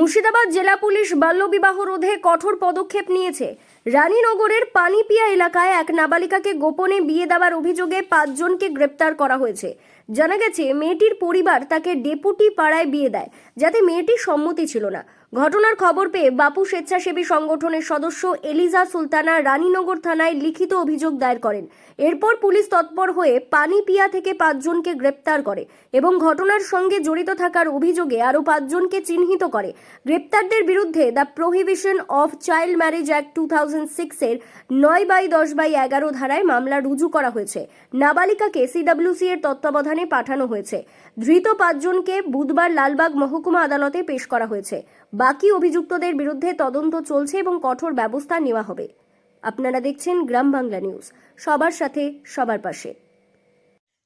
মুর্শিদাবাদ জেলা পুলিশ বাল্যবিবাহ রোধে কঠোর পদক্ষেপ নিয়েছে। রানীনগরের পানিপিয়া এলাকায় এক নাবালিকাকে গোপনে বিয়ে দেওয়ার অভিযোগে পাঁচজনকে গ্রেপ্তার করা হয়েছে। জানা গেছে, মেয়েটির পরিবার তাকে ডেপুটি পাড়ায় বিয়ে দেয়, যাতে মেয়েটির সম্মতি ছিল না। ঘটনার খবর পেয়ে বাপু স্বেচ্ছাসেবী সংগঠনের সদস্য এলিজা সুলতানা রানীনগর থানায় লিখিত অভিযোগ দায়ের করেন। এরপর পুলিশ তৎপর হয়ে পানিপিয়া থেকে পাঁচজনকে গ্রেপ্তার করে এবং ঘটনার সঙ্গে জড়িত থাকার অভিযোগে আরও পাঁচজনকে চিহ্নিত করে। গ্রেপ্তারদের বিরুদ্ধে the prohibition of child marriage act two সিক্সের নয় বাই দশ বাই এগারো ধারায় মামলা রুজু করা হয়েছে। নাবালিকাকে সিডাব্লিউসি এর তত্ত্বাবধানে পাঠানো হয়েছে। ধৃত পাঁচজনকে বুধবার লালবাগ মহকুমা আদালতে পেশ করা হয়েছে। বাকি অভিযুক্তদের বিরুদ্ধে তদন্ত চলছে এবং কঠোর ব্যবস্থা নেওয়া হবে। আপনারা দেখছেন গ্রাম বাংলা নিউজ। সবার সাথে, সবার পাশে।